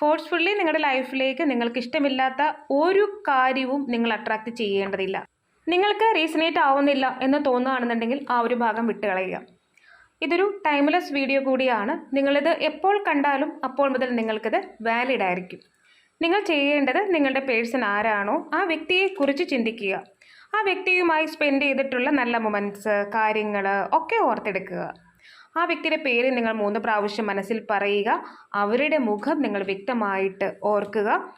Forcefully നിങ്ങളുടെ ലൈഫിലേക്ക് നിങ്ങൾക്ക് ഇഷ്ടമില്ലാത്ത ഒരു കാര്യവും നിങ്ങൾ അട്രാക്റ്റ് ചെയ്യേണ്ടതില്ല. നിങ്ങൾക്ക് റീസണേറ്റ് ആവുന്നില്ല എന്ന് തോന്നുകയാണെന്നുണ്ടെങ്കിൽ ആ ഒരു ഭാഗം വിട്ടുകളയുക. ഇതൊരു ടൈംലെസ് വീഡിയോ കൂടിയാണ്. നിങ്ങളിത് എപ്പോൾ കണ്ടാലും അപ്പോൾ മുതൽ നിങ്ങൾക്കിത് വാലിഡ് ആയിരിക്കും. നിങ്ങൾ ചെയ്യേണ്ടത് നിങ്ങളുടെ പേഴ്സൺ ആരാണോ ആ വ്യക്തിയെക്കുറിച്ച് ചിന്തിക്കുക. ആ വ്യക്തിയുമായി സ്പെൻഡ് ചെയ്തിട്ടുള്ള നല്ല മൊമെന്റ്സ് കാര്യങ്ങൾ ഒക്കെ ഓർത്തെടുക്കുക. ആ വ്യക്തിയുടെ പേര് നിങ്ങൾ മൂന്ന് പ്രാവശ്യം മനസ്സിൽ പറയുക. അവരുടെ മുഖം നിങ്ങൾ വ്യക്തമായിട്ട് ഓർക്കുക.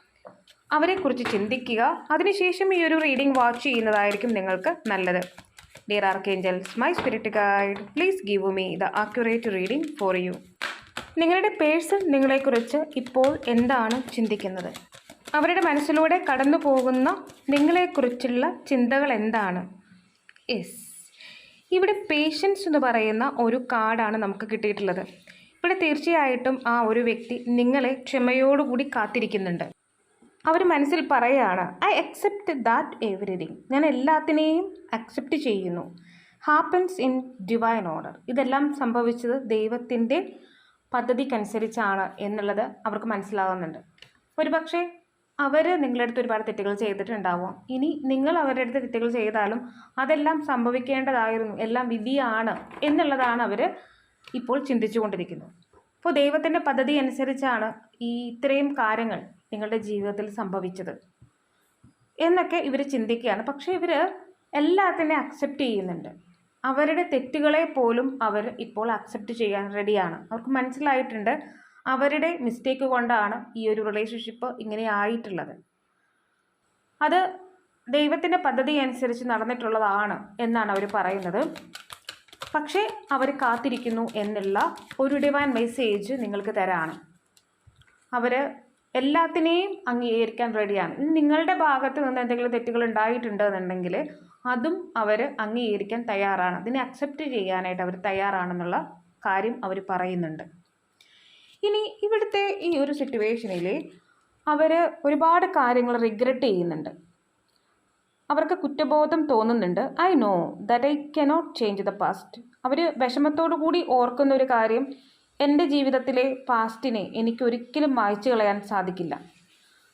അവരെക്കുറിച്ച് ചിന്തിക്കുക. അതിനുശേഷം ഈ ഒരു റീഡിംഗ് വാച്ച് ചെയ്യുന്നതായിരിക്കും നിങ്ങൾക്ക് നല്ലത്. Dear archangels my spirit guide please give me the accurate reading for you നിങ്ങളുടെ പേഴ്സൺ നിങ്ങളെക്കുറിച്ച് ഇപ്പോൾ എന്താണ് ചിന്തിക്കുന്നത്? അവരുടെ മനസ്സിലൂടെ കടന്നു പോകുന്ന നിങ്ങളെക്കുറിച്ചുള്ള ചിന്തകൾ എന്താണ്? യെസ് ഇവിടെ പേഷ്യൻസ് എന്ന് പറയുന്ന ഒരു കാർഡാണ് നമുക്ക് കിട്ടിയിട്ടുള്ളത്. ഇവിടെ തീർച്ചയായിട്ടും ആ ഒരു വ്യക്തി നിങ്ങളെ ക്ഷമയോടുകൂടി കാത്തിരിക്കുന്നുണ്ട്. അവർ മനസ്സിൽ പറയുകയാണ് ഐ അക്സെപ്റ്റ് ദാറ്റ് എവറിഥിങ് ഞാൻ എല്ലാത്തിനെയും അക്സെപ്റ്റ് ചെയ്യുന്നു. ഹാപ്പൻസ് ഇൻ ഡിവൈൻ ഓർഡർ ഇതെല്ലാം സംഭവിച്ചത് ദൈവത്തിന്റെ പദ്ധതിക്കനുസരിച്ചാണ് എന്നുള്ളത് അവർക്ക് മനസ്സിലാകുന്നുണ്ട് ഒരുപക്ഷെ അവർ നിങ്ങളുടെ അടുത്ത് ഒരുപാട് തെറ്റുകൾ ചെയ്തിട്ടുണ്ടാവും. ഇനി നിങ്ങൾ അവരുടെ അടുത്ത് തെറ്റുകൾ ചെയ്താലും അതെല്ലാം സംഭവിക്കേണ്ടതായിരുന്നു. എല്ലാം വിധിയാണ് എന്നുള്ളതാണ് അവർ ഇപ്പോൾ ചിന്തിച്ചുകൊണ്ടിരിക്കുന്നത്. അപ്പോൾ ദൈവത്തിന്റെ പദ്ധതി അനുസരിച്ചാണ് ഈ ഇത്രയും കാര്യങ്ങൾ നിങ്ങളുടെ ജീവിതത്തിൽ സംഭവിച്ചത് എന്നൊക്കെ ഇവർ ചിന്തിക്കുകയാണ്. പക്ഷേ ഇവർ എല്ലാത്തിനെ അക്സെപ്റ്റ് ചെയ്യുന്നുണ്ട്. അവരുടെ തെറ്റുകളെ പോലും അവർ ഇപ്പോൾ അക്സെപ്റ്റ് ചെയ്യാൻ റെഡിയാണ് അവർക്ക് മനസ്സിലായിട്ടുണ്ട് അവരുടെ മിസ്റ്റേക്ക് കൊണ്ടാണ് ഈ ഒരു റിലേഷൻഷിപ്പ് ഇങ്ങനെ ആയിട്ടുള്ളത്. അത് ദൈവത്തിന്റെ പദ്ധതി അനുസരിച്ച് നടന്നിട്ടുള്ളതാണ് എന്നാണ് അവർ പറയുന്നത്. പക്ഷേ അവർ കാത്തിരിക്കുന്നു എന്നുള്ള ഒരു ഡിവൈൻ മെസ്സേജ് നിങ്ങൾക്ക് തരാണ്. അവർ എല്ലാത്തിനെയും അംഗീകരിക്കാൻ റെഡിയാണ് നിങ്ങളുടെ ഭാഗത്ത് നിന്ന് എന്തെങ്കിലും തെറ്റുകൾ ഉണ്ടായിട്ടുണ്ടെന്നുണ്ടെങ്കിൽ അതും അവർ അംഗീകരിക്കാൻ തയ്യാറാണ്. അതിനെ അക്സെപ്റ്റ് ചെയ്യാനായിട്ട് അവർ തയ്യാറാണെന്നുള്ള കാര്യം അവർ പറയുന്നുണ്ട്. ഇനി ഇവിടുത്തെ ഈ ഒരു സിറ്റുവേഷനിൽ അവർ ഒരുപാട് കാര്യങ്ങൾ റിഗ്രറ്റ് ചെയ്യുന്നുണ്ട്. അവർക്ക് കുറ്റബോധം തോന്നുന്നുണ്ട്. I know that I cannot change the past അവർ വിഷമത്തോടു കൂടി ഓർക്കുന്ന ഒരു കാര്യം എന്റെ ജീവിതത്തിലെ പാസ്റ്റിനെ എനിക്ക് ഒരിക്കലും മായ്ച്ചു കളയാൻ സാധിക്കില്ല.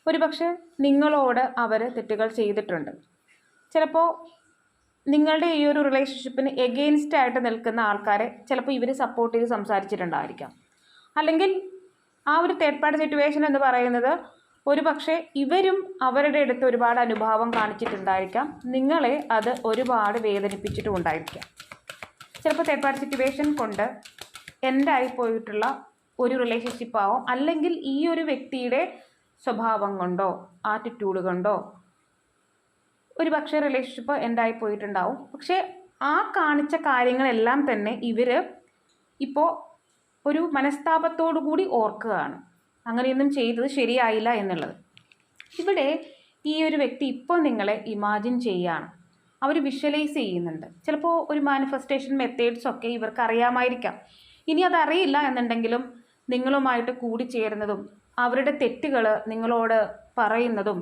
ഒരുപക്ഷെ നിങ്ങളോട് അവർ തെറ്റുകൾ ചെയ്തിട്ടുണ്ട്. ചിലപ്പോൾ നിങ്ങളുടെ ഈ ഒരു റിലേഷൻഷിപ്പിന് എഗെയിൻസ്റ്റ് ആയിട്ട് നിൽക്കുന്ന ആൾക്കാരെ ചിലപ്പോൾ ഇവർ സപ്പോർട്ട് ചെയ്ത് സംസാരിച്ചിട്ടുണ്ടായിരിക്കാം. അല്ലെങ്കിൽ ആ ഒരു തേർഡ് പാർട്ടി സിറ്റുവേഷൻ എന്ന് പറയുന്നത് ഒരു പക്ഷേ ഇവരും അവരുടെ അടുത്ത് ഒരുപാട് അനുഭാവം കാണിച്ചിട്ടുണ്ടായിരിക്കാം. നിങ്ങളെ അത് ഒരുപാട് വേദനിപ്പിച്ചിട്ടും ഉണ്ടായിരിക്കാം. ചിലപ്പോൾ തേർഡ് പാർട്ടി സിറ്റുവേഷൻ കൊണ്ട് എന്റെ ആയിപ്പോയിട്ടുള്ള ഒരു റിലേഷൻഷിപ്പ് ആവും? അല്ലെങ്കിൽ ഈ ഒരു വ്യക്തിയുടെ സ്വഭാവം കൊണ്ടോ ആറ്റിറ്റ്യൂഡ് കൊണ്ടോ ഒരു പക്ഷേ റിലേഷൻഷിപ്പ് എൻഡായി പോയിട്ടുണ്ടാവും. പക്ഷേ ആ കാണിച്ച കാര്യങ്ങളെല്ലാം തന്നെ ഇവർ ഇപ്പോൾ ഒരു മനസ്താപത്തോടു കൂടി ഓർക്കുകയാണ്. അങ്ങനെയൊന്നും ചെയ്തത് ശരിയായില്ല എന്നുള്ളത്. ഇവിടെ ഈ ഒരു വ്യക്തി ഇപ്പോൾ നിങ്ങളെ ഇമാജിൻ ചെയ്യുകയാണ് അവർ വിഷ്വലൈസ് ചെയ്യുന്നുണ്ട്. ചിലപ്പോൾ ഒരു മാനിഫെസ്റ്റേഷൻ മെത്തേഡ്സ് ഒക്കെ ഇവർക്ക് അറിയാമായിരിക്കാം ഇനി അതറിയില്ല എന്നുണ്ടെങ്കിലും നിങ്ങളുമായിട്ട് കൂടിച്ചേരുന്നതും അവരുടെ തെറ്റുകൾ നിങ്ങളോട് പറയുന്നതും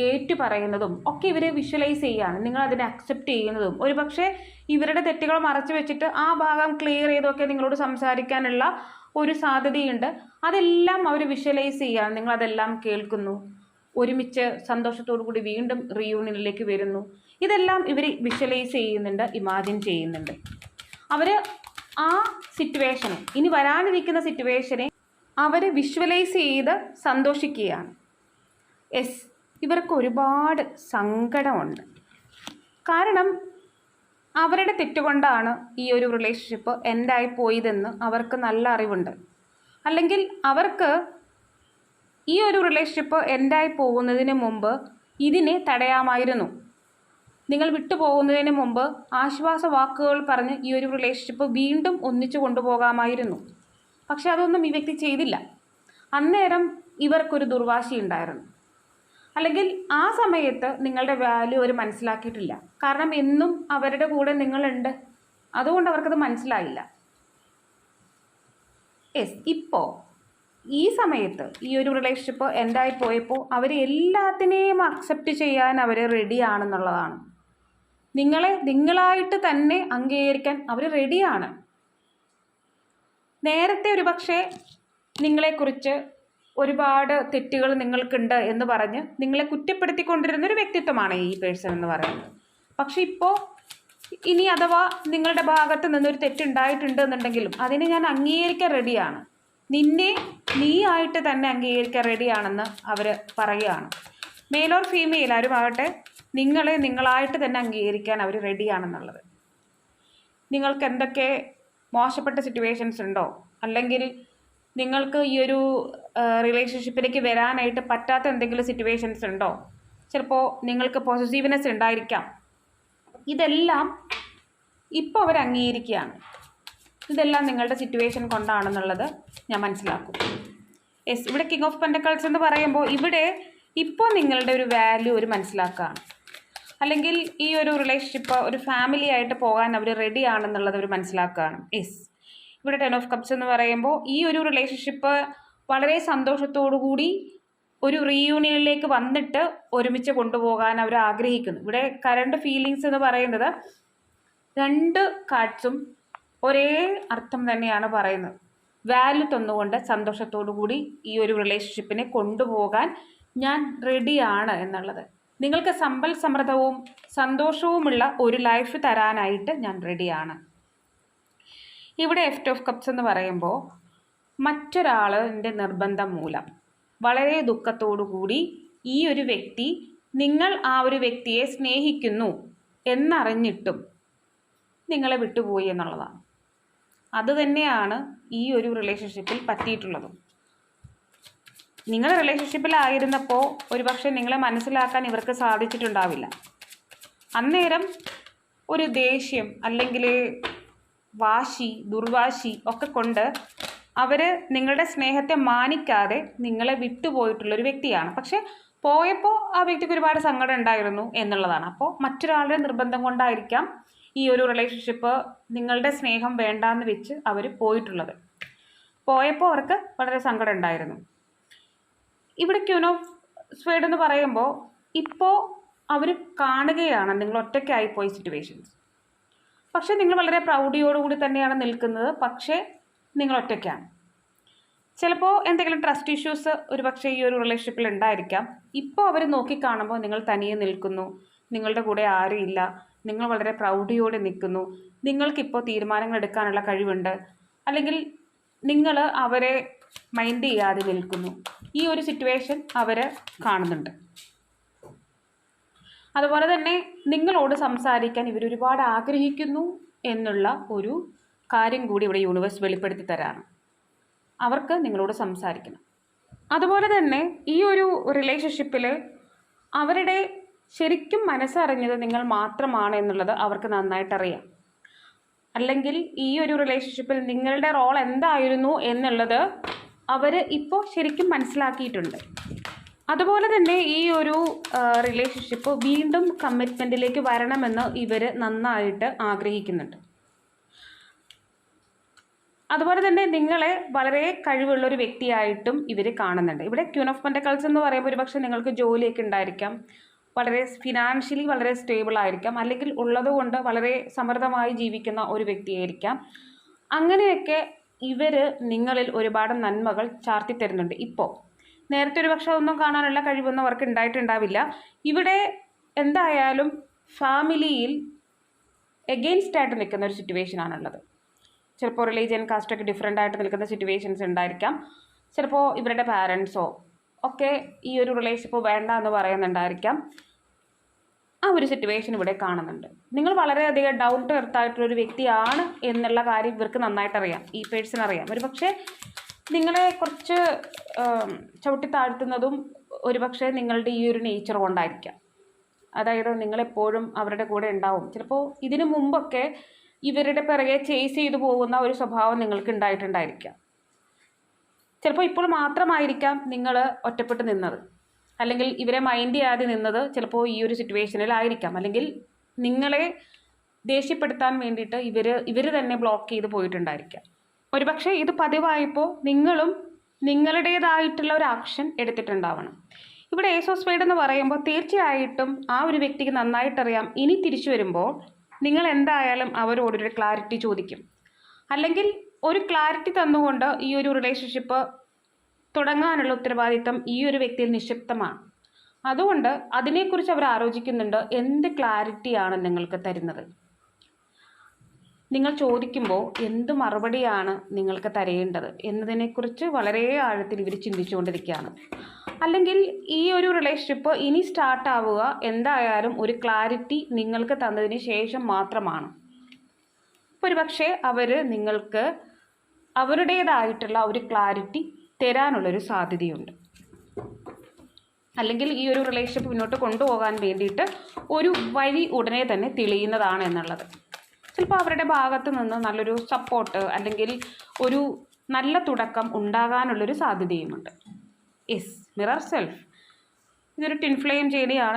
ഏറ്റു പറയുന്നതും ഒക്കെ ഇവരെ വിഷ്വലൈസ് ചെയ്യുകയാണ്. നിങ്ങൾ അതിനെ അക്സെപ്റ്റ് ചെയ്യുന്നതും. ഒരുപക്ഷെ ഇവരുടെ തെറ്റുകൾ മറച്ചു വെച്ചിട്ട് ആ ഭാഗം ക്ലിയർ ചെയ്തൊക്കെ നിങ്ങളോട് സംസാരിക്കാനുള്ള ഒരു സാധ്യതയുണ്ട്. അതെല്ലാം അവർ വിഷ്വലൈസ് ചെയ്യുകയാണ്. നിങ്ങളതെല്ലാം കേൾക്കുന്നു. ഒരുമിച്ച് സന്തോഷത്തോടു കൂടി വീണ്ടും റീയൂണിയനിലേക്ക് വരുന്നു. ഇതെല്ലാം ഇവർ വിഷ്വലൈസ് ചെയ്യുന്നുണ്ട് ഇമാജിൻ ചെയ്യുന്നുണ്ട്. അവർ ആ സിറ്റുവേഷനെ ഇനി വരാനിരിക്കുന്ന സിറ്റുവേഷനെ അവർ വിഷ്വലൈസ് ചെയ്ത് സന്തോഷിക്കുകയാണ്. എസ് ഇവർക്ക് ഒരുപാട് സങ്കടമുണ്ട്. കാരണം അവരുടെ തെറ്റുകൊണ്ടാണ് ഈ ഒരു റിലേഷൻഷിപ്പ് എൻഡായി പോയതെന്ന് അവർക്ക് നല്ല അറിവുണ്ട്. അല്ലെങ്കിൽ അവർക്ക് ഈ ഒരു റിലേഷൻഷിപ്പ് എൻഡായി പോകുന്നതിന് മുമ്പ് ഇതിനെ തടയാമായിരുന്നു. നിങ്ങൾ വിട്ടുപോകുന്നതിന് മുമ്പ് ആശ്വാസ വാക്കുകൾ പറഞ്ഞ് ഈ ഒരു റിലേഷൻഷിപ്പ് വീണ്ടും ഒന്നിച്ചു കൊണ്ടുപോകാമായിരുന്നു. പക്ഷെ അതൊന്നും ഈ വ്യക്തി ചെയ്തില്ല. അന്നേരം ഇവർക്കൊരു ദുർവാശി ഉണ്ടായിരുന്നു അല്ലെങ്കിൽ ആ സമയത്ത് നിങ്ങളുടെ വാല്യൂ അവർ മനസ്സിലാക്കിയിട്ടില്ല. കാരണം എന്നും അവരുടെ കൂടെ നിങ്ങളുണ്ട്. അതുകൊണ്ട് അവർക്കത് മനസ്സിലായില്ല. യെസ് ഇപ്പോൾ ഈ സമയത്ത് ഈ ഒരു റിലേഷൻഷിപ്പ് എന്തായി പോയപ്പോൾ അവർ എല്ലാത്തിനെയും അക്സെപ്റ്റ് ചെയ്യാൻ അവർ റെഡിയാണെന്നുള്ളതാണ് നിങ്ങളെ നിങ്ങളായിട്ട് തന്നെ അംഗീകരിക്കാൻ അവർ റെഡിയാണ് നേരത്തെ ഒരു പക്ഷേ നിങ്ങളെക്കുറിച്ച് ഒരുപാട് തെറ്റുകൾ നിങ്ങൾക്കുണ്ട് എന്ന് പറഞ്ഞ് നിങ്ങളെ കുറ്റപ്പെടുത്തിക്കൊണ്ടിരുന്ന ഒരു വ്യക്തിത്വമാണ് ഈ പേഴ്സൺ എന്ന് പറയുന്നത്. പക്ഷെ ഇപ്പോൾ ഇനി അഥവാ നിങ്ങളുടെ ഭാഗത്ത് നിന്നൊരു തെറ്റുണ്ടായിട്ടുണ്ട് എന്നുണ്ടെങ്കിലും അതിനെ ഞാൻ അംഗീകരിക്കാൻ റെഡിയാണ് നിന്നെ നീ ആയിട്ട് തന്നെ അംഗീകരിക്കാൻ റെഡിയാണെന്ന് അവർ പറയുകയാണ്. മെയിൽ ഓർ ഫീമെയിൽ ആരുമാകട്ടെ നിങ്ങളെ നിങ്ങളായിട്ട് തന്നെ അംഗീകരിക്കാൻ അവർ റെഡിയാണെന്നുള്ളത് നിങ്ങൾക്ക് എന്തൊക്കെ മോശപ്പെട്ട സിറ്റുവേഷൻസ് ഉണ്ടോ? അല്ലെങ്കിൽ നിങ്ങൾക്ക് ഈ ഒരു റിലേഷൻഷിപ്പിലേക്ക് വരാനായിട്ട് പറ്റാത്ത എന്തെങ്കിലും സിറ്റുവേഷൻസ് ഉണ്ടോ? ചിലപ്പോൾ നിങ്ങൾക്ക് പോസിറ്റീവ്നെസ് ഉണ്ടായിരിക്കാം. ഇതെല്ലാം ഇപ്പോൾ അവർ അംഗീകരിക്കുകയാണ്. ഇതെല്ലാം നിങ്ങളുടെ സിറ്റുവേഷൻ കൊണ്ടാണെന്നുള്ളത് ഞാൻ മനസ്സിലാക്കും. യെസ് ഇവിടെ കിങ് ഓഫ് പെൻഡക്കൾസ് എന്ന് പറയുമ്പോൾ ഇവിടെ ഇപ്പോൾ നിങ്ങളുടെ ഒരു വാല്യൂ ഒരു മനസ്സിലാക്കുകയാണ്. അല്ലെങ്കിൽ ഈ ഒരു റിലേഷൻഷിപ്പ് ഒരു ഫാമിലി ആയിട്ട് പോകാൻ അവർ റെഡി ആണെന്നുള്ളത് അവർ മനസ്സിലാക്കുകയാണ്. യെസ് ഇവിടെ ടെൻ ഓഫ് കപ്സ് എന്ന് പറയുമ്പോൾ ഈ ഒരു റിലേഷൻഷിപ്പ് വളരെ സന്തോഷത്തോടു കൂടി ഒരു റീയൂണിയനിലേക്ക് വന്നിട്ട് ഒരുമിച്ച് കൊണ്ടുപോകാൻ അവർ ആഗ്രഹിക്കുന്നു. ഇവിടെ കറണ്ട് ഫീലിങ്സ് എന്ന് പറയുന്നത് രണ്ട് കാർഡ്സും ഒരേ അർത്ഥം തന്നെയാണ് പറയുന്നത്. വാല്യൂ തന്നുകൊണ്ട് സന്തോഷത്തോടു കൂടി ഈ ഒരു റിലേഷൻഷിപ്പിനെ കൊണ്ടുപോകാൻ ഞാൻ റെഡിയാണ് എന്നുള്ളത്. നിങ്ങൾക്ക് സമ്പൽ സമൃദ്ധവും സന്തോഷവുമുള്ള ഒരു ലൈഫ് തരാനായിട്ട് ഞാൻ റെഡിയാണ് ഇവിടെ എഫ്റ്റ് ഓഫ് കപ്സ് എന്ന് പറയുമ്പോൾ മറ്റൊരാളിന്റെ നിർബന്ധം മൂലം വളരെ കൂടി ഈ ഒരു വ്യക്തി നിങ്ങൾ ആ ഒരു വ്യക്തിയെ സ്നേഹിക്കുന്നു എന്നറിഞ്ഞിട്ടും നിങ്ങളെ വിട്ടുപോയി എന്നുള്ളതാണ്. അതുതന്നെയാണ് ഈ ഒരു റിലേഷൻഷിപ്പിൽ പറ്റിയിട്ടുള്ളതും. നിങ്ങൾ റിലേഷൻഷിപ്പിലായിരുന്നപ്പോൾ ഒരുപക്ഷെ നിങ്ങളെ മനസ്സിലാക്കാൻ ഇവർക്ക് സാധിച്ചിട്ടുണ്ടാവില്ല. അന്നേരം ഒരു ദേഷ്യം അല്ലെങ്കിൽ വാശി ദുർവാശി ഒക്കെ കൊണ്ട് അവർ നിങ്ങളുടെ സ്നേഹത്തെ മാനിക്കാതെ നിങ്ങളെ വിട്ടുപോയിട്ടുള്ളൊരു വ്യക്തിയാണ്. പക്ഷേ പോയപ്പോൾ ആ വ്യക്തിക്ക് ഒരുപാട് സങ്കടം ഉണ്ടായിരുന്നു എന്നുള്ളതാണ്. അപ്പോൾ മറ്റൊരാളുടെ നിർബന്ധം കൊണ്ടായിരിക്കാം ഈ ഒരു റിലേഷൻഷിപ്പ് നിങ്ങളുടെ സ്നേഹം വേണ്ടാന്ന് വെച്ച് അവർ പോയിട്ടുള്ളത്. പോയപ്പോൾ അവർക്ക് വളരെ സങ്കടം ഉണ്ടായിരുന്നു. ഇവിടെ ക്യൂനോ സ്വേഡ് എന്ന് പറയുമ്പോൾ ഇപ്പോൾ അവർ കാണുകയാണ് നിങ്ങൾ ഒറ്റയ്ക്കായി പോയ സിറ്റുവേഷൻസ് പക്ഷേ നിങ്ങൾ വളരെ പ്രൗഢിയോടുകൂടി തന്നെയാണ് നിൽക്കുന്നത്. പക്ഷേ നിങ്ങൾ ഒറ്റയ്ക്കാണ്. ചിലപ്പോൾ എന്തെങ്കിലും ട്രസ്റ്റ് ഇഷ്യൂസ് ഒരു പക്ഷേ ഈ ഒരു റിലേഷൻഷിപ്പിൽ ഉണ്ടായിരിക്കാം. ഇപ്പോൾ അവർ നോക്കിക്കാണുമ്പോൾ നിങ്ങൾ തനിയെ നിൽക്കുന്നു. നിങ്ങളുടെ കൂടെ ആരുമില്ല. നിങ്ങൾ വളരെ പ്രൗഢിയോടെ നിൽക്കുന്നു. നിങ്ങൾക്കിപ്പോൾ തീരുമാനങ്ങൾ എടുക്കാനുള്ള കഴിവുണ്ട്. അല്ലെങ്കിൽ നിങ്ങൾ അവരെ മൈൻഡ് ചെയ്യാതെ നിൽക്കുന്നു. ഈ ഒരു സിറ്റുവേഷൻ അവർ കാണുന്നുണ്ട്. അതുപോലെ തന്നെ നിങ്ങളോട് സംസാരിക്കാൻ ഇവർ ഒരുപാട് ആഗ്രഹിക്കുന്നു എന്നുള്ള ഒരു കാര്യം കൂടി ഇവിടെ യൂണിവേഴ്സ് വെളിപ്പെടുത്തി തരാണ്. അവർക്ക് നിങ്ങളോട് സംസാരിക്കണം. അതുപോലെ തന്നെ ഈ ഒരു റിലേഷൻഷിപ്പിൽ അവരുടെ ശരിക്കും മനസ്സറിഞ്ഞത് നിങ്ങൾ മാത്രമാണ് എന്നുള്ളത് അവർക്ക് നന്നായിട്ടറിയാം അല്ലെങ്കിൽ ഈ ഒരു റിലേഷൻഷിപ്പിൽ നിങ്ങളുടെ റോൾ എന്തായിരുന്നു എന്നുള്ളത് അവർ ഇപ്പോൾ ശരിക്കും മനസ്സിലാക്കിയിട്ടുണ്ട്. അതുപോലെ തന്നെ ഈ ഒരു റിലേഷൻഷിപ്പ് വീണ്ടും കമ്മിറ്റ്മെന്റിലേക്ക് വരണമെന്ന് ഇവർ നന്നായിട്ട് ആഗ്രഹിക്കുന്നുണ്ട്. അതുപോലെ തന്നെ നിങ്ങളെ വളരെ കഴിവുള്ള ഒരു വ്യക്തിയായിട്ടും ഇവർ കാണുന്നുണ്ട്. ഇവിടെ ക്യൂൺ ഓഫ് പെൻഡക്കൾസ് എന്ന് പറയുമ്പോൾ ഒരുപക്ഷെ നിങ്ങൾക്ക് ജോലിയൊക്കെ ഉണ്ടായിരിക്കാം. വളരെ ഫിനാൻഷ്യലി വളരെ സ്റ്റേബിൾ ആയിരിക്കാം. അല്ലെങ്കിൽ ഉള്ളതുകൊണ്ട് വളരെ സമൃദ്ധമായി ജീവിക്കുന്ന ഒരു വ്യക്തിയായിരിക്കാം. അങ്ങനെയൊക്കെ ഇവർ നിങ്ങളിൽ ഒരുപാട് നന്മകൾ ചാർത്തി തരുന്നുണ്ട്. ഇപ്പോൾ നേരത്തെ ഒരു പക്ഷെ ഒന്നും കാണാനുള്ള കഴിവൊന്നും അവർക്ക് ഉണ്ടായിട്ടുണ്ടാവില്ല. ഇവിടെ എന്തായാലും ഫാമിലിയിൽ എഗെയിൻസ്റ്റ് ആയിട്ട് നിൽക്കുന്ന ഒരു സിറ്റുവേഷൻ ആണുള്ളത്. ചിലപ്പോൾ റിലീജിയൻ കാസ്റ്റൊക്കെ ഡിഫറെന്റ് ആയിട്ട് നിൽക്കുന്ന സിറ്റുവേഷൻസ് ഉണ്ടായിരിക്കാം. ചിലപ്പോൾ ഇവരുടെ പാരൻസോ ഒക്കെ ഈ ഒരു റിലേഷൻഷിപ്പ് വേണ്ട എന്ന് പറയുന്നുണ്ടായിരിക്കാം. ആ ഒരു സിറ്റുവേഷൻ ഇവിടെ കാണുന്നുണ്ട്. നിങ്ങൾ വളരെയധികം ഡൗൺ ടു ഒരു വ്യക്തിയാണ് എന്നുള്ള കാര്യം ഇവർക്ക് നന്നായിട്ട് അറിയാം ഈ പേഴ്സൺ അറിയാം. ഒരു പക്ഷേ നിങ്ങളെ കുറച്ച് ചവിട്ടി താഴ്ത്തുന്നതും ഒരുപക്ഷെ നിങ്ങളുടെ ഈ ഒരു നേച്ചർ കൊണ്ടായിരിക്കാം. അതായത് നിങ്ങളെപ്പോഴും അവരുടെ കൂടെ ഉണ്ടാവും. ചിലപ്പോൾ ഇതിനു മുമ്പൊക്കെ ഇവരുടെ പിറകെ ചേസ് ചെയ്തു പോകുന്ന ഒരു സ്വഭാവം നിങ്ങൾക്ക് ഉണ്ടായിട്ടുണ്ടായിരിക്കാം. ചിലപ്പോൾ ഇപ്പോൾ മാത്രമായിരിക്കാം നിങ്ങൾ ഒറ്റപ്പെട്ട് നിന്നത്. അല്ലെങ്കിൽ ഇവരെ മൈൻഡ് ചെയ്യാതെ നിന്നത് ചിലപ്പോൾ ഈ ഒരു സിറ്റുവേഷനിലായിരിക്കാം അല്ലെങ്കിൽ നിങ്ങളെ ദേഷ്യപ്പെടുത്താൻ വേണ്ടിയിട്ട് ഇവർ ഇവർ തന്നെ ബ്ലോക്ക് ചെയ്ത് പോയിട്ടുണ്ടായിരിക്കാം. ഒരുപക്ഷെ ഇത് പതിവായപ്പോൾ നിങ്ങളും നിങ്ങളുടേതായിട്ടുള്ള ഒരു ആക്ഷൻ എടുത്തിട്ടുണ്ടാവണം. ഇവിടെ ഏസോസ് വേഡ് എന്ന് പറയുമ്പോൾ തീർച്ചയായിട്ടും ആ ഒരു വ്യക്തിക്ക് നന്നായിട്ടറിയാം. ഇനി തിരിച്ചു വരുമ്പോൾ നിങ്ങൾ എന്തായാലും അവരോടൊരു ക്ലാരിറ്റി ചോദിക്കും. അല്ലെങ്കിൽ ഒരു ക്ലാരിറ്റി തന്നുകൊണ്ട് ഈ ഒരു റിലേഷൻഷിപ്പ് തുടങ്ങാനുള്ള ഉത്തരവാദിത്തം ഈ ഒരു വ്യക്തിയിൽ നിക്ഷിപ്തമാണ്. അതുകൊണ്ട് അതിനെക്കുറിച്ച് അവർ ആലോചിക്കുന്നുണ്ട് എന്ത് ക്ലാരിറ്റിയാണ് നിങ്ങൾക്ക് തരുന്നത്. നിങ്ങൾ ചോദിക്കുമ്പോൾ എന്ത് മറുപടിയാണ് നിങ്ങൾക്ക് തരേണ്ടത് എന്നതിനെക്കുറിച്ച് വളരെ ആഴത്തിൽ ഇവർ ചിന്തിച്ചുകൊണ്ടിരിക്കുകയാണ്. അല്ലെങ്കിൽ ഈ ഒരു റിലേഷൻഷിപ്പ് ഇനി സ്റ്റാർട്ട് ആവുക എന്തായാലും ഒരു ക്ലാരിറ്റി നിങ്ങൾക്ക് തന്നതിന് ശേഷം മാത്രമാണ്. ഒരുപക്ഷെ അവർ നിങ്ങൾക്ക് അവരുടേതായിട്ടുള്ള ഒരു ക്ലാരിറ്റി തരാനുള്ളൊരു സാധ്യതയുണ്ട്. അല്ലെങ്കിൽ ഈ ഒരു റിലേഷൻഷിപ്പ് മുന്നോട്ട് കൊണ്ടുപോകാൻ വേണ്ടിയിട്ട് ഒരു വഴി ഉടനെ തന്നെ തെളിയുന്നതാണ് എന്നുള്ളത്. ചിലപ്പോൾ അവരുടെ ഭാഗത്ത് നിന്ന് നല്ലൊരു സപ്പോർട്ട് അല്ലെങ്കിൽ ഒരു നല്ല തുടക്കം ഉണ്ടാകാനുള്ളൊരു സാധ്യതയുമുണ്ട്. യെസ് മിറർ സെൽഫ് ഇതൊരു ടിൻ ഫ്ലെയിം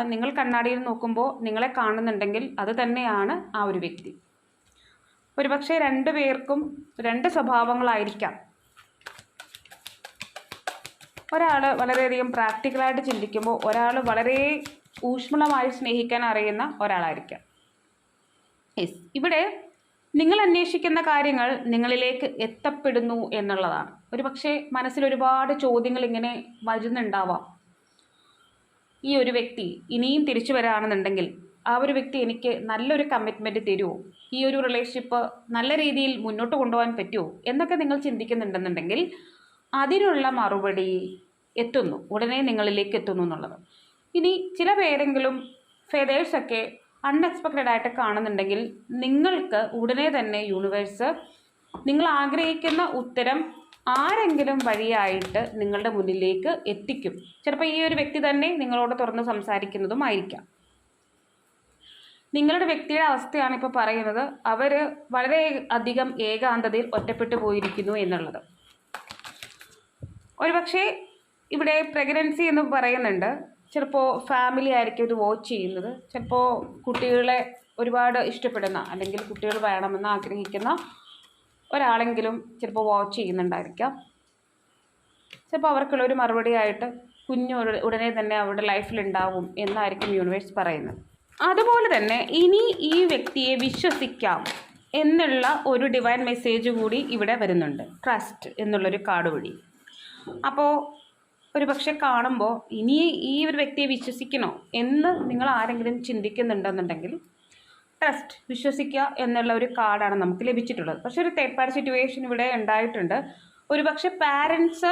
നിങ്ങൾ കണ്ണാടിയിൽ നോക്കുമ്പോൾ നിങ്ങളെ കാണുന്നുണ്ടെങ്കിൽ അത് തന്നെയാണ് ആ ഒരു വ്യക്തി. ഒരുപക്ഷെ രണ്ടു പേർക്കും രണ്ട് സ്വഭാവങ്ങളായിരിക്കാം. ഒരാൾ വളരെയധികം പ്രാക്ടിക്കലായിട്ട് ചിന്തിക്കുമ്പോൾ ഒരാൾ വളരെ ഊഷ്മളമായി സ്നേഹിക്കാൻ അറിയുന്ന ഒരാളായിരിക്കാം. യെസ് ഇവിടെ നിങ്ങൾ അന്വേഷിക്കുന്ന കാര്യങ്ങൾ നിങ്ങളിലേക്ക് എത്തപ്പെടുന്നു എന്നുള്ളതാണ്. ഒരു പക്ഷേ മനസ്സിൽ ഒരുപാട് ചോദ്യങ്ങൾ ഇങ്ങനെ വരുന്നുണ്ടാവാം. ഈ ഒരു വ്യക്തി ഇനിയും തിരിച്ചു വരാണെന്നുണ്ടെങ്കിൽ ആ ഒരു വ്യക്തി എനിക്ക് നല്ലൊരു കമ്മിറ്റ്മെന്റ് തരുമോ ഈ ഒരു റിലേഷൻഷിപ്പ് നല്ല രീതിയിൽ മുന്നോട്ട് കൊണ്ടുപോകാൻ പറ്റുമോ എന്നൊക്കെ നിങ്ങൾ ചിന്തിക്കുന്നുണ്ടെന്നുണ്ടെങ്കിൽ അതിനുള്ള മറുപടി എത്തുന്നു. ഉടനെ നിങ്ങളിലേക്ക് എത്തുന്നു എന്നുള്ളത്. ഇനി ചില പേരെങ്കിലും ഫെതേഴ്സൊക്കെ അൺഎക്സ്പെക്റ്റഡ് ആയിട്ട് കാണുന്നുണ്ടെങ്കിൽ നിങ്ങൾക്ക് ഉടനെ തന്നെ യൂണിവേഴ്സ് നിങ്ങൾ ആഗ്രഹിക്കുന്ന ഉത്തരം ആരെങ്കിലും വഴിയായിട്ട് നിങ്ങളുടെ മുന്നിലേക്ക് എത്തിക്കും. ചിലപ്പോൾ ഈ ഒരു വ്യക്തി തന്നെ നിങ്ങളോട് തുറന്ന് സംസാരിക്കുന്നതുമായിരിക്കാം നിങ്ങളുടെ വ്യക്തിയുടെ അവസ്ഥയാണ് ഇപ്പോൾ പറയുന്നത്. അവർ വളരെ അധികം ഏകാന്തതയിൽ ഒറ്റപ്പെട്ടു പോയിരിക്കുന്നു എന്നുള്ളത്. ഒരുപക്ഷെ ഇവിടെ പ്രഗ്നൻസി എന്ന് പറയുന്നുണ്ട്. ചിലപ്പോൾ ഫാമിലി ആയിരിക്കും ഇത് വാച്ച് ചെയ്യുന്നത്. ചിലപ്പോൾ കുട്ടികളെ ഒരുപാട് ഇഷ്ടപ്പെടുന്ന അല്ലെങ്കിൽ കുട്ടികൾ വേണമെന്ന് ആഗ്രഹിക്കുന്ന ഒരാളെങ്കിലും ചിലപ്പോൾ വാച്ച് ചെയ്യുന്നുണ്ടായിരിക്കാം. ചിലപ്പോൾ അവർക്കുള്ള ഒരു മറുപടി ആയിട്ട് കുഞ്ഞു ഉട- ഉടനെ തന്നെ അവരുടെ ലൈഫിൽ ലൈഫിലുണ്ടാവും എന്നായിരിക്കും യൂണിവേഴ്സ് പറയുന്നത്. അതുപോലെ തന്നെ ഇനി ഈ വ്യക്തിയെ വിശ്വസിക്കാം എന്നുള്ള ഒരു ഡിവൈൻ മെസ്സേജ് കൂടി ഇവിടെ വരുന്നുണ്ട്. ട്രസ്റ്റ് എന്നുള്ളൊരു കാർഡ് വഴി. അപ്പോൾ ഒരു പക്ഷെ കാണുമ്പോൾ ഇനി ഈ ഒരു വ്യക്തിയെ വിശ്വസിക്കണോ എന്ന് നിങ്ങൾ ആരെങ്കിലും ചിന്തിക്കുന്നുണ്ടെന്നുണ്ടെങ്കിൽ ട്രസ്റ്റ് വിശ്വസിക്കുക എന്നുള്ള ഒരു കാർഡാണ് നമുക്ക് ലഭിച്ചിട്ടുള്ളത്. പക്ഷേ ഒരു തേർഡ് പാർട്ടി സിറ്റുവേഷൻ ഇവിടെ ഉണ്ടായിട്ടുണ്ട്. ഒരു പക്ഷേ പാരൻസ്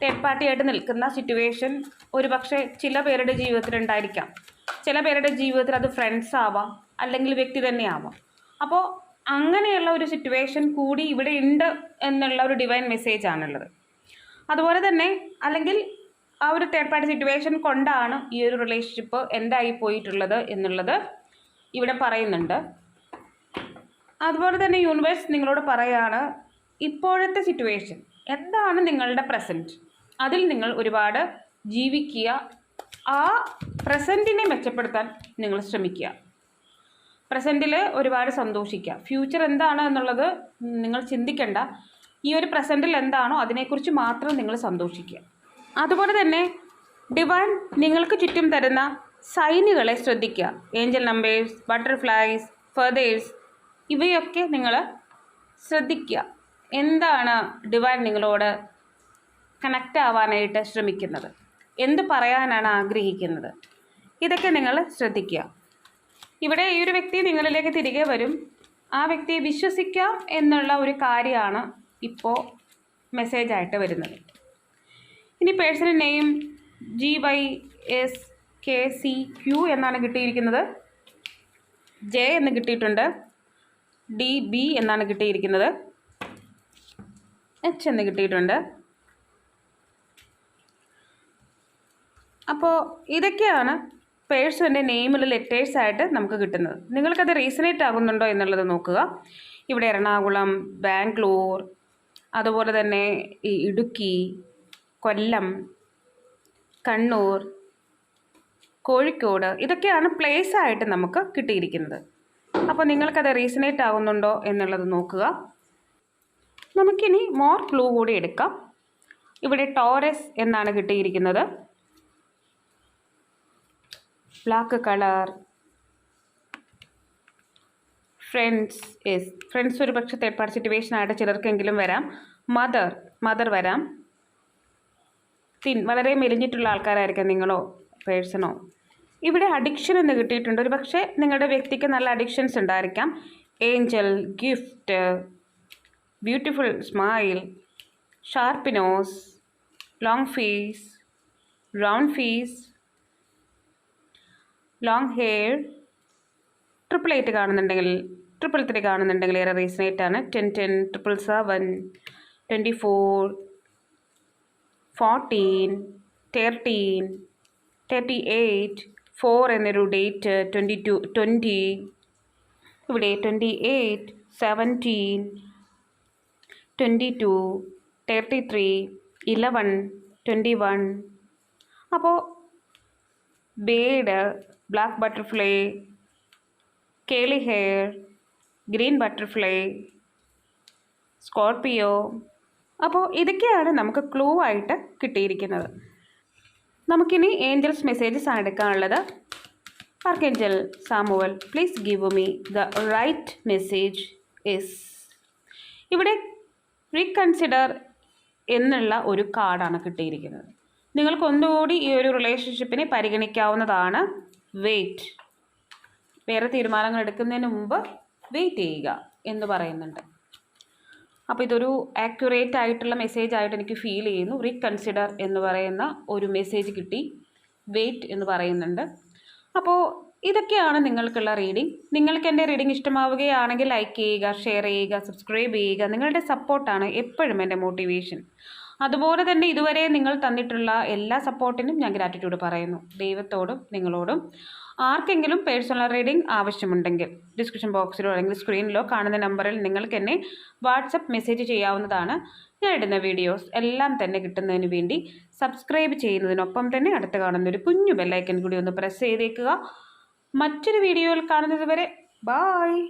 തേർഡ് പാർട്ടിയായിട്ട് നിൽക്കുന്ന സിറ്റുവേഷൻ ഒരു പക്ഷേ ചില പേരുടെ ജീവിതത്തിൽ ഉണ്ടായിരിക്കാം. ചില പേരുടെ ജീവിതത്തിൽ അത് ഫ്രണ്ട്സ് ആവാം അല്ലെങ്കിൽ വ്യക്തി തന്നെ ആവാം. അപ്പോൾ അങ്ങനെയുള്ള ഒരു സിറ്റുവേഷൻ കൂടി ഇവിടെ ഉണ്ട് എന്നുള്ള ഒരു ഡിവൈൻ മെസ്സേജ് ആണുള്ളത്. അതുപോലെ തന്നെ അല്ലെങ്കിൽ ആ ഒരു തേർഡ് പാർട്ടി സിറ്റുവേഷൻ കൊണ്ടാണ് ഈ ഒരു റിലേഷൻഷിപ്പ് എന്തായി പോയിട്ടുള്ളത് എന്നുള്ളത് ഇവിടെ പറയുന്നുണ്ട്. അതുപോലെ തന്നെ യൂണിവേഴ്സ് നിങ്ങളോട് പറയാണ് ഇപ്പോഴത്തെ സിറ്റുവേഷൻ എന്താണ് നിങ്ങളുടെ പ്രസന്റ് അതിൽ നിങ്ങൾ ഒരുപാട് ജീവിക്കുക ആ പ്രസന്റിനെ മെച്ചപ്പെടുത്താൻ നിങ്ങൾ ശ്രമിക്കുക. പ്രസന്റിൽ ഒരുപാട് സന്തോഷിക്കുക. ഫ്യൂച്ചർ എന്താണ് എന്നുള്ളത് നിങ്ങൾ ചിന്തിക്കേണ്ട. ഈ ഒരു പ്രസന്റിൽ എന്താണോ അതിനെക്കുറിച്ച് മാത്രം നിങ്ങൾ സന്തോഷിക്കുക. അതുപോലെ തന്നെ ഡിവൈൻ നിങ്ങൾക്ക് ചുറ്റും തരുന്ന സൈനുകളെ ശ്രദ്ധിക്കുക. ഏഞ്ചൽ നമ്പേഴ്സ് ബട്ടർഫ്ലൈസ് ഫെതേഴ്സ് ഇവയൊക്കെ നിങ്ങൾ ശ്രദ്ധിക്കുക. എന്താണ് ഡിവൈൻ നിങ്ങളോട് കണക്റ്റ് ആവാനായിട്ട് ശ്രമിക്കുന്നത്? എന്ത് പറയാനാണ് ആഗ്രഹിക്കുന്നത്? ഇതൊക്കെ നിങ്ങൾ ശ്രദ്ധിക്കുക. ഇവിടെ ഈ ഒരു വ്യക്തി നിങ്ങളിലേക്ക് തിരികെ വരും. ആ വ്യക്തിയെ വിശ്വസിക്കാം എന്നുള്ള ഒരു കാര്യമാണ് ഇപ്പോൾ മെസ്സേജായിട്ട് വരുന്നത്. ഇനി personal name G Y S K C Q എന്നാണ് കിട്ടിയിരിക്കുന്നത്. ജെ എന്ന് കിട്ടിയിട്ടുണ്ട്. ഡി ബി എന്നാണ് കിട്ടിയിരിക്കുന്നത്. എച്ച് എന്ന് കിട്ടിയിട്ടുണ്ട്. അപ്പോൾ ഇതൊക്കെയാണ് പേഴ്സന്റെ നെയിമിൽ ലെറ്റേഴ്സായിട്ട് നമുക്ക് കിട്ടുന്നത്. നിങ്ങൾക്കത് റീസണേറ്റ് ആകുന്നുണ്ടോ എന്നുള്ളത് നോക്കുക. ഇവിടെ എറണാകുളം ബാംഗ്ലൂർ അതുപോലെ തന്നെ ഈ ഇടുക്കി കൊല്ലം കണ്ണൂർ കോഴിക്കോട് ഇതൊക്കെയാണ് പ്ലേസ് ആയിട്ട് നമുക്ക് കിട്ടിയിരിക്കുന്നത്. അപ്പോൾ നിങ്ങൾക്കത് റീസണേറ്റ് ആവുന്നുണ്ടോ എന്നുള്ളത് നോക്കുക. നമുക്കിനി മോർ ക്ലൂ കൂടി എടുക്കാം. ഇവിടെ ടോറസ് എന്നാണ് കിട്ടിയിരിക്കുന്നത്. Black colour friends yes friends ഒരു പക്ഷേ തേർഡ് പാർട്ടി സിറ്റുവേഷൻ ആയിട്ട് ചിലർക്കെങ്കിലും വരാം. മദർ മദർ വരാം. തിൻ വളരെ മെലിഞ്ഞിട്ടുള്ള ആൾക്കാരായിരിക്കാം നിങ്ങളോ പേഴ്സണോ? ഇവിടെ അഡിക്ഷൻ എന്ന് കിട്ടിയിട്ടുണ്ട്. ഒരു പക്ഷേ നിങ്ങളുടെ വ്യക്തിക്ക് നല്ല അഡിക്ഷൻസ് ഉണ്ടായിരിക്കാം. Angel gift beautiful smile sharp nose long face round face long hair triple eight കാണുന്നുണ്ടെങ്കിൽ ട്രിപ്പിൾ ത്രീ കാണുന്നുണ്ടെങ്കിൽ ഏറെ റീസണേറ്റ് ആണ് ten ten triple seven twenty four fourteen thirteen thirty eight four എന്നൊരു ഡേറ്റ് ട്വന്റി ടു ട്വന്റി ഇവിടെ twenty eight seventeen twenty two thirty three eleven twenty one അപ്പോൾ bird black butterfly curly hair green butterfly Scorpio അപ്പോൾ ഇതൊക്കെയാണ് നമുക്ക് clue ആയിട്ട് കിട്ടിയിരിക്കുന്നത്. നമുക്കിനി Angeles messages ആണ് എടുക്കാനുള്ളത്. Archangel Samuel please give me the right message is ഇവിടെ റീകൺസിഡർ എന്നുള്ള ഒരു കാർഡാണ് കിട്ടിയിരിക്കുന്നത്. നിങ്ങൾക്ക് ഒന്നുകൂടി ഈ ഒരു റിലേഷൻഷിപ്പിനെ പരിഗണിക്കാവുന്നതാണ്. വെയിറ്റ് വേറെ തീരുമാനങ്ങൾ എടുക്കുന്നതിന് മുമ്പ് വെയിറ്റ് ചെയ്യുക എന്ന് പറയുന്നുണ്ട്. അപ്പോൾ ഇതൊരു ആക്യുറേറ്റ് ആയിട്ടുള്ള മെസ്സേജ് ആയിട്ട് എനിക്ക് ഫീൽ ചെയ്യുന്നു. റീകൺസിഡർ എന്ന് പറയുന്ന ഒരു മെസ്സേജ് കിട്ടി. വെയിറ്റ് എന്ന് പറയുന്നുണ്ട്. അപ്പോൾ ഇതൊക്കെയാണ് നിങ്ങൾക്കുള്ള റീഡിംഗ് നിങ്ങൾക്ക് എന്റെ റീഡിംഗ് ഇഷ്ടമാവുകയാണെങ്കിൽ ലൈക്ക് ചെയ്യുക ഷെയർ ചെയ്യുക സബ്സ്ക്രൈബ് ചെയ്യുക. നിങ്ങളുടെ സപ്പോർട്ടാണ് എപ്പോഴും എന്റെ മോട്ടിവേഷൻ അതുപോലെ തന്നെ ഇതുവരെ നിങ്ങൾ തന്നിട്ടുള്ള എല്ലാ സപ്പോർട്ടിനും ഞാൻ ഗ്രാറ്റിറ്റ്യൂഡ് പറയുന്നു. ദൈവത്തോടും നിങ്ങളോടും. ആർക്കെങ്കിലും പേഴ്സണൽ റീഡിംഗ് ആവശ്യമുണ്ടെങ്കിൽ ഡിസ്ക്രിപ്ഷൻ ബോക്സിലോ അല്ലെങ്കിൽ സ്ക്രീനിലോ കാണുന്ന നമ്പറിൽ നിങ്ങൾക്ക് എന്നെ വാട്സപ്പ് മെസ്സേജ് ചെയ്യാവുന്നതാണ്. ഞാൻ ഇടുന്ന വീഡിയോസ് എല്ലാം തന്നെ കിട്ടുന്നതിന് വേണ്ടി സബ്സ്ക്രൈബ് ചെയ്യുന്നതിനൊപ്പം തന്നെ അടുത്ത് കാണുന്ന ഒരു കുഞ്ഞു ബെല്ലൈക്കൻ കൂടി ഒന്ന് പ്രസ് ചെയ്തേക്കുക. മറ്റൊരു വീഡിയോയിൽ കാണുന്നത് വരെ ബായ്